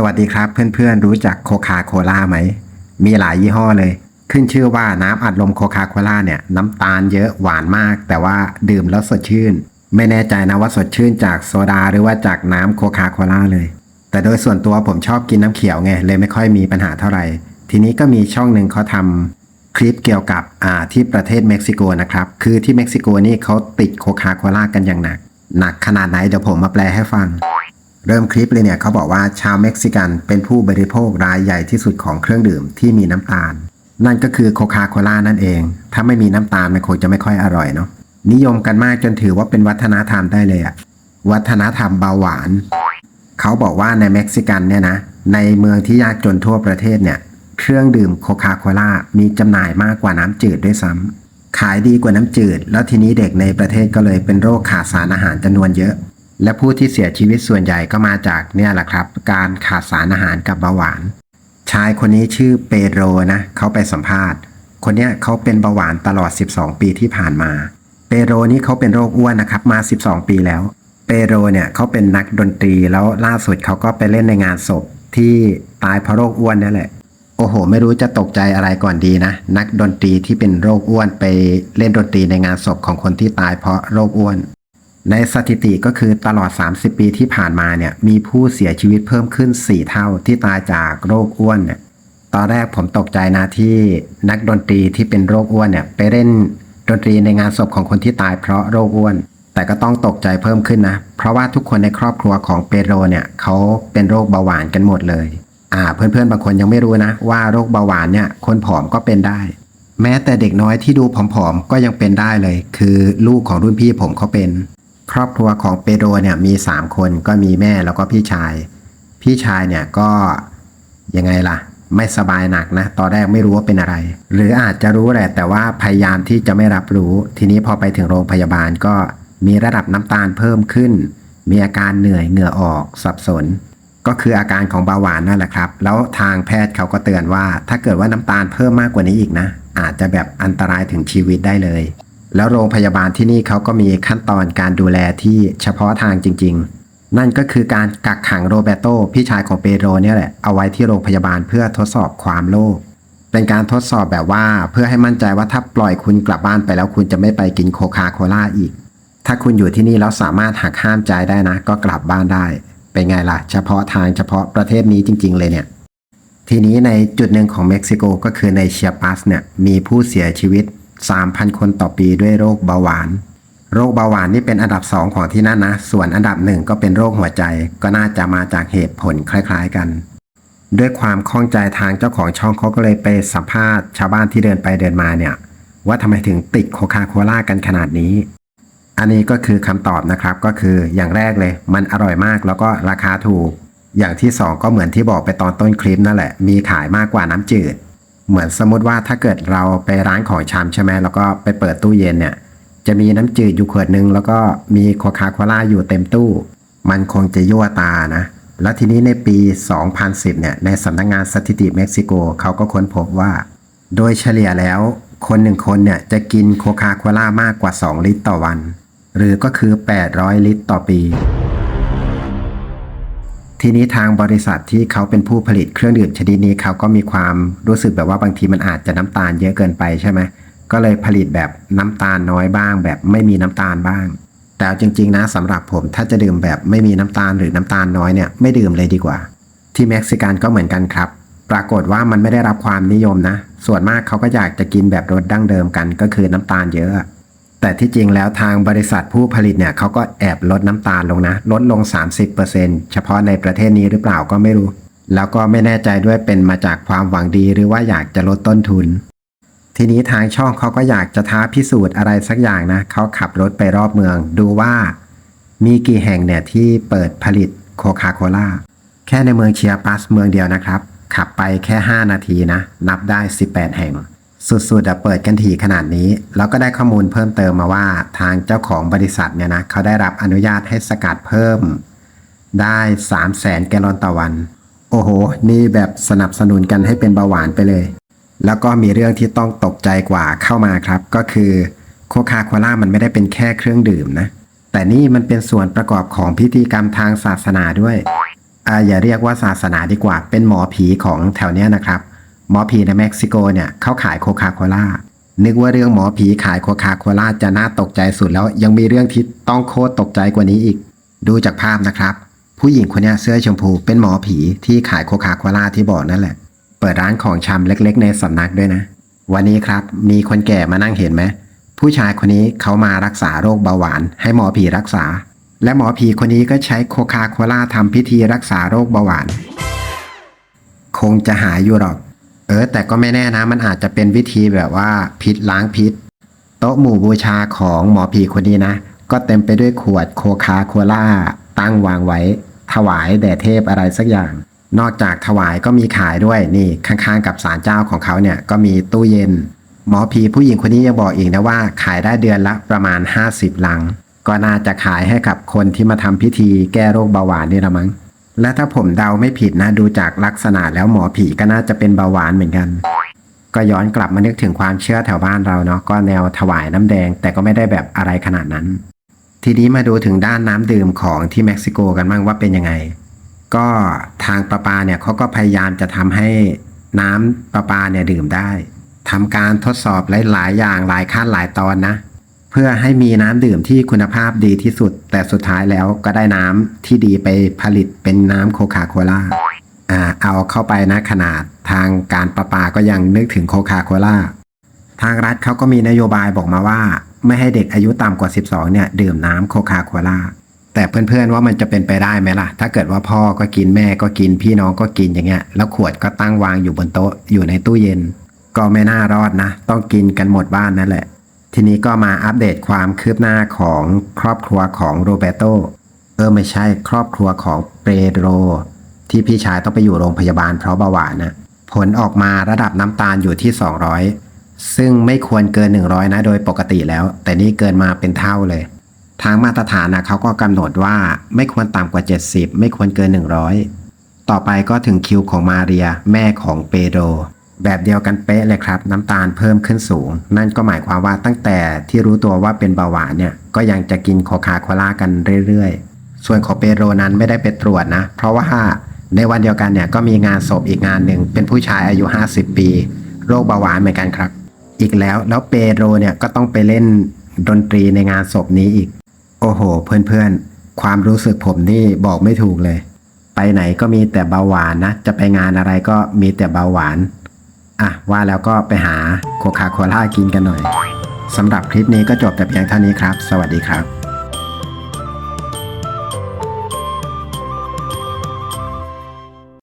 สวัสดีครับเพื่อนๆรู้จักโคคาโคล่าไหม มีหลายยี่ห้อเลย ขึ้นชื่อว่าน้ำอัดลมโคคาโคล่าเนี่ยน้ำตาลเยอะหวานมาก แต่ว่าดื่มแล้วสดชื่น ไม่แน่ใจนะว่าสดชื่นจากโซดาหรือว่าจากน้ำโคคาโคล่าเลย แต่โดยส่วนตัวผมชอบกินน้ำเขียวไงเลยไม่ค่อยมีปัญหาเท่าไหร่ ทีนี้ก็มีช่องหนึ่งเขาทำคลิปเกี่ยวกับอ่าที่ประเทศเม็กซิโกนะครับคือที่เม็กซิโกนี่เขาติดโคคาโคล่ากันอย่างหนักหนักขนาดไหนเดี๋ยวผมมาแปลให้ฟัง เริ่มคลิปเลยเนี่ยเขาบอกว่าชาวเม็กซิกันเป็นผู้บริโภครายใหญ่ที่สุดของเครื่องดื่มที่มีน้ำตาล นั่นก็คือโคคาโคล่านั่นเอง ถ้าไม่มีน้ำตาลมันคงจะไม่ค่อยอร่อยเนาะนิยมกันมากจนถือว่าเป็นวัฒนธรรมได้เลยอะวัฒนธรรมเบาหวาน เขาบอกว่าในเม็กซิกันเนี่ยนะ ในเมืองที่ยากจนทั่วประเทศเนี่ย เครื่องดื่มโคคาโคล่ามีจำหน่ายมากกว่าน้ำจืดด้วยซ้ำขายดีกว่าน้ำจืด แล้วทีนี้เด็กในประเทศก็เลยเป็นโรคขาดสารอาหารจำนวนเยอะ และผู้ที่เสียชีวิตส่วนใหญ่ก็มาจากเนี่ยแหละครับ การขาดสารอาหารกับเบาหวาน ชายคนนี้ชื่อเปโดรนะเขาไปสัมภาษณ์ คนเนี้ยเขาเป็นเบาหวานตลอด 12 ปีที่ผ่านมา เปโดรนี่เขาเป็นโรคอ้วนนะครับมา 12 ปีแล้ว เปโดรเนี่ยเขาเป็นนักดนตรีแล้วล่าสุดเขาก็ไปเล่นในงานศพที่ตายเพราะโรคอ้วนนั่นแหละโอ้โห ไม่รู้จะตกใจอะไรก่อนดีนะ นักดนตรีที่เป็นโรคอ้วนไปเล่นดนตรีในงานศพของคนที่ตายเพราะโรคอ้วน ในสถิติก็คือตลอด 30 ปีที่ผ่านมาเนี่ยมีผู้เสียชีวิตเพิ่มขึ้น 4 เท่าที่ตายจากโรคอ้วนเนี่ยตอนแรกผมตกใจนะที่นักดนตรีที่เป็นโรคอ้วนเนี่ยไปเล่นดนตรีในงานศพของคนที่ตายเพราะโรคอ้วน แต่ก็ต้องตกใจเพิ่มขึ้นนะ เพราะว่าทุกคนในครอบครัวของเปโรเนี่ยเขาเป็นโรคเบาหวานกันหมดเลย อ่า เพื่อนๆบางคนยังไม่รู้นะว่าโรคเบาหวานเนี่ยคนผอมก็เป็นได้ แม้แต่เด็กน้อยที่ดูผอมๆก็ยังเป็นได้เลย คือลูกของรุ่นพี่ผมเขาเป็น ครอบครัวของเปโดเนี่ยมี 3 คนก็มีแม่แล้วก็พี่ชาย พี่ชายเนี่ยก็ยังไงล่ะ ไม่สบายหนักนะ ตอนแรกไม่รู้ว่าเป็นอะไร หรืออาจจะรู้แหละแต่ว่าพยายามที่จะไม่รับรู้ ทีนี้พอไปถึงโรงพยาบาลก็มีระดับน้ำตาลเพิ่มขึ้น มีอาการเหนื่อยเหงื่อออกสับสน ก็คืออาการของเบาหวานนั่นแหละครับ แล้วทางแพทย์เขาก็เตือนว่า ถ้าเกิดว่าน้ำตาลเพิ่มมากกว่านี้อีกนะ อาจจะแบบอันตรายถึงชีวิตได้เลย แล้วโรงพยาบาลที่นี่เขาก็มีขั้นตอนการดูแลที่เฉพาะทางจริง ๆ นั่นก็คือการกักขังโรเบโตพี่ชายของเปโดรเนี่ยแหละเอาไว้ที่โรงพยาบาลเพื่อทดสอบความโลภเป็นการทดสอบแบบว่าเพื่อให้มั่นใจว่าถ้าปล่อยคุณกลับบ้านไปแล้วคุณจะไม่ไปกินโคคาโคล่าอีก ถ้าคุณอยู่ที่นี่แล้วสามารถหักห้ามใจได้นะ ก็กลับบ้านได้ เป็นไงล่ะ เฉพาะทางเฉพาะประเทศนี้จริง ๆ เลยเนี่ย ทีนี้ในจุดหนึ่งของเม็กซิโกก็คือในเชียปัสเนี่ยมีผู้เสียชีวิต 3,000 คนต่อปีด้วยโรคเบาหวาน โรคเบาหวานนี่เป็นอันดับ 2 ของที่นั่นนะ ส่วนอันดับหนึ่งก็เป็นโรคหัวใจ ก็น่าจะมาจากเหตุผลคล้าย ๆกัน ด้วยความข้องใจทางเจ้าของช่องเขาก็เลยไปสัมภาษณ์ชาวบ้านที่เดินไปเดินมาเนี่ย ว่าทำไมถึงติดโคคาโคล่ากันขนาดนี้ อันนี้ก็คือคำตอบนะครับก็คืออย่างแรกเลย มันอร่อยมากแล้วก็ราคาถูก อย่างที่สองก็เหมือนที่บอกไปตอนต้นคลิปนั่นแหละ มีขายมากกว่าน้ำจืด เหมือนสมมติว่าถ้าเกิดเราไปร้านของชำใช่ไหมแล้วก็ไปเปิดตู้เย็นเนี่ย จะมีน้ำจืดอยู่ขวดนึง แล้วก็มีโคคาโคล่าอยู่เต็มตู้ มันคงจะยั่วตานะ แล้วทีนี้ในปี 2010 เนี่ย ในสำนักงงานสถิติเม็กซิโกเขาก็ค้นพบว่า โดยเฉลี่ยแล้วคนหนึ่งคนเนี่ยจะกินโคคาโคล่ามากกว่า 2 ลิตรต่อวัน หรือก็คือ 800 ลิตรต่อปี ทีนี้ทางบริษัทที่เขาเป็นผู้ผลิตเครื่องดื่มชนิดนี้เขาก็มีความรู้สึกแบบว่าบางทีมันอาจจะน้ำตาลเยอะเกินไปใช่ไหมก็เลยผลิตแบบน้ำตาลน้อยบ้าง แบบไม่มีน้ำตาลบ้าง แต่จริง ๆ นะสำหรับผมถ้าจะดื่มแบบไม่มีน้ำตาลหรือน้ำตาลน้อยเนี่ยไม่ดื่มเลยดีกว่า ที่เม็กซิกันก็เหมือนกันครับ ปรากฏว่ามันไม่ได้รับความนิยมนะ ส่วนมากเขาก็อยากจะกินแบบรสดั้งเดิมกันก็คือน้ำตาลเยอะ แต่ที่จริงแล้วทางบริษัทผู้ผลิตเนี่ยเขาก็แอบลดน้ำตาลลงนะ ลดลง 30%เฉพาะในประเทศนี้หรือเปล่าก็ไม่รู้ แล้วก็ไม่แน่ใจด้วยเป็นมาจากความหวังดีหรือว่าอยากจะลดต้นทุน ทีนี้ทางช่องเขาก็อยากจะท้าพิสูจน์อะไรสักอย่างนะเขาขับรถไปรอบเมือง ดูว่า มีกี่แห่งเนี่ยที่เปิดผลิตโคคาโคล่าแค่ในเมืองเชียปัสเมืองเดียวนะครับ ขับไปแค่ 5 นาทีนะ นับได้ 18 แห่ง สุดๆอะเปิดกันถี่ขนาดนี้ แล้วก็ได้ข้อมูลเพิ่มเติมมาว่าทางเจ้าของบริษัทเนี่ยนะเขาได้รับอนุญาตให้สกัดเพิ่ม ได้3 0 0แสนแกลลอนต่อวัน โอ้โห นี่แบบสนับสนุนกันให้เป็นเบาหวานไปเลย แล้วก็มีเรื่องที่ต้องตกใจกว่าเข้ามาครับ ก็คือโคคาโคล่ามันไม่ได้เป็นแค่เครื่องดื่มนะ แต่นี่มันเป็นส่วนประกอบของพิธีกรรมทางศาสนาด้วยอ่าอย่าเรียกว่าศาสนาดีกว่าเป็นหมอผีของแถวเนี้ยนะครับ หมอผีในเม็กซิโกเนี่ยเขาขายโคคาโคล่านึกว่าเรื่องหมอผีขายโคคาโคล่าจะน่าตกใจสุดแล้วยังมีเรื่องที่ต้องโคตรตกใจกว่านี้อีก ดูจากภาพนะครับ ผู้หญิงคนนี้เสื้อชมพูเป็นหมอผีที่ขายโคคาโคล่าที่บอกนั่นแหละ เปิดร้านของชำเล็กๆ ในสำนักด้วยนะ วันนี้ครับมีคนแก่มานั่งเห็นไหมผู้ชายคนนี้เขามารักษาโรคเบาหวาน ให้หมอผีรักษา และหมอผีคนนี้ก็ใช้โคคาโคล่าทำพิธีรักษาโรคเบาหวาน คงจะหายอยู่หรอก เออ แต่ก็ไม่แน่นะ มันอาจจะเป็นวิธีแบบว่าพิษล้างพิษ โต๊ะหมู่บูชาของหมอผีคนนี้นะ ก็เต็มไปด้วยขวดโคคาโคล่าตั้งวางไว้ ถวายแด่เทพอะไรสักอย่าง นอกจากถวายก็มีขายด้วยนี่ข้างๆ กับศาลเจ้าของเขาเนี่ยก็มีตู้เย็น หมอผีผู้หญิงคนนี้ยังบอกอีกนะว่าขายได้เดือนละประมาณ 50ลัง ก็น่าจะขายให้กับคนที่มาทำพิธีแก้โรคเบาหวานนี่ละมั้ง และถ้าผมเดาไม่ผิดนะดูจากลักษณะแล้วหมอผีก็น่าจะเป็นเบาหวานเหมือนกัน ก็ย้อนกลับมานึกถึงความเชื่อแถวบ้านเราเนาะก็แนวถวายน้ำแดง แต่ก็ไม่ได้แบบอะไรขนาดนั้น ทีนี้มาดูถึงด้านน้ำดื่มของที่เม็กซิโกกันบ้างว่าเป็นยังไง ก็ทางประปาเนี่ยเขาก็พยายามจะทำให้น้ำประปาเนี่ยดื่มได้ทำการทดสอบหลายๆอย่างหลายขั้นหลายตอนนะ พื่อให้มีน้ำดื่มที่คุณภาพดีที่สุด แต่สุดท้ายแล้วก็ได้น้ำที่ดีไปผลิตเป็นน้ำโคคาโคล่าอ่าเอาเข้าไปนะขนาดทางการประปาก็ยังนึกถึงโคคาโคล่าทางรัฐเขาก็มีนโยบายบอกมาว่า ไม่ให้เด็กอายุต่ำกว่า 12 เนี่ย ดื่มน้ำโคคาโคล่าแต่เพื่อนๆว่ามันจะเป็นไปได้ไหมล่ะ ถ้าเกิดว่าพ่อก็กินแม่ก็กินพี่น้องก็กินอย่างเงี้ย แล้วขวดก็ตั้งวางอยู่บนโต๊ะอยู่ในตู้เย็น ก็ไม่น่ารอดนะ ต้องกินกันหมดบ้านนั่นแหละ ทีนี้ก็มาอัปเดตความคืบหน้าของครอบครัวของโรเบโตเออไม่ใช่ครอบครัวของเปโดรที่พี่ชายต้องไปอยู่โรงพยาบาลเพราะเบาหวานนะผลออกมาระดับน้ำตาลอยู่ที่ 200 ซึ่งไม่ควรเกิน 100 นะโดยปกติแล้ว แต่นี่เกินมาเป็นเท่าเลย ทางมาตรฐานนะเขาก็กำหนดว่าไม่ควรต่ำกว่า 70 ไม่ควรเกิน 100 ต่อไปก็ถึงคิวของมาเรียแม่ของเปโดร แบบเดียวกันเป๊ะเลยครับ น้ำตาลเพิ่มขึ้นสูง นั่นก็หมายความว่าตั้งแต่ที่รู้ตัวว่าเป็นเบาหวานเนี่ยก็ยังจะกินโคคาโคล่ากันเรื่อยๆ ส่วนของเปโรนั้นไม่ได้ไปตรวจนะ เพราะว่าในวันเดียวกันเนี่ยก็มีงานศพอีกงานหนึ่งเป็นผู้ชายอายุ 50 ปี โรคเบาหวานเหมือนกันครับ อีกแล้วแล้วเปโรเนี่ยก็ต้องไปเล่นดนตรีในงานศพนี้อีก โอ้โห เพื่อนๆ ความรู้สึกผมนี่บอกไม่ถูกเลย ไปไหนก็มีแต่เบาหวานนะ จะไปงานอะไรก็มีแต่เบาหวาน อะว่าแล้วก็ไปหาโคคาโคล่ากินกันหน่อยสำหรับคลิปนี้ก็จบแต่เพียงเท่านี้ครับ สวัสดีครับ